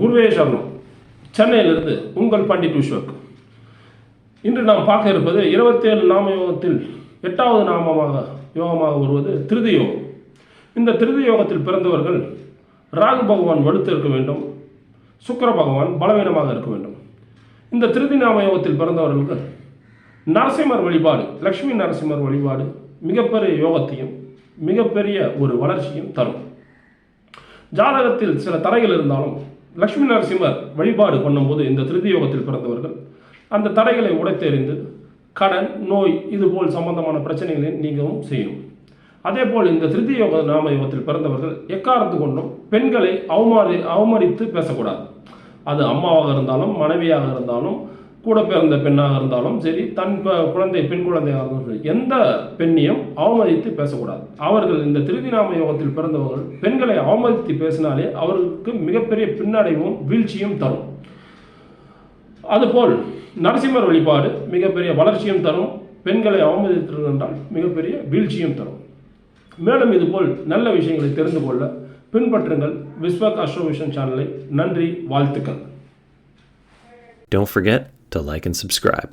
குருவே சரணம் சென்னையிலிருந்து உங்கள் பண்டிட் விஸ்வக் இன்று நாம் பார்க்க இருப்பது இருபத்தேழு நாம யோகத்தில் எட்டாவது நாமமாக யோகமாக வருவது திருதி யோகம் இந்த திருதி யோகத்தில் பிறந்தவர்கள் ராகு பகவான் வலுத்து இருக்க வேண்டும் சுக்கிர பகவான் பலவீனமாக இருக்க வேண்டும். இந்த திருதி நாம யோகத்தில் பிறந்தவர்களுக்கு நரசிம்மர் வழிபாடு லக்ஷ்மி நரசிம்மர் வழிபாடு மிகப்பெரிய யோகத்தையும் மிகப்பெரிய ஒரு வளர்ச்சியும் தரும். ஜாதகத்தில் சில தடைகள் இருந்தாலும் லக்ஷ்மி நரசிம்மர் வழிபாடு பண்ணும்போது இந்த திருதியோகத்தில் பிறந்தவர்கள் அந்த தடைகளை உடைத்தெறிந்து கடன் நோய் இதுபோல் சம்பந்தமான பிரச்சனைகளை நீங்கவும் செய்யும். அதே போல் இந்த திருதி யோக நாம யோகத்தில் பிறந்தவர்கள் எக்காரணத்து கொண்டும் பெண்களை அவமாரி அவமதித்து பேசக்கூடாது. அது அம்மாவாக இருந்தாலும் மனைவியாக இருந்தாலும் கூட பிறந்த பெண்ணாக இருந்தாலும் சரி தன் ப- குழந்தை பெண் குழந்தையாக இருந்தாலும் சரி எந்த பெண்ணையும் அவமதித்து பேசக்கூடாது. அவர்கள் இந்த திருதிநாம யோகத்தில் பிறந்தவர்கள் பெண்களை அவமதித்து பேசினாலே அவர்களுக்கு மிகப்பெரிய பின்னடைவும் வீழ்ச்சியும் தரும். அதுபோல் நரசிம்மர் வழிபாடு மிகப்பெரிய வளர்ச்சியும் தரும். பெண்களை அவமதித்திருந்தால் மிகப்பெரிய வீழ்ச்சியும் தரும். மேலும் இதுபோல் நல்ல விஷயங்களை தெரிந்து கொள்ள பின்பற்றுங்கள். விஸ்வக் அஸ்ட்ரோவிஷன் சேனலை நன்றி வாழ்த்துக்கள். Don't forget to like and subscribe.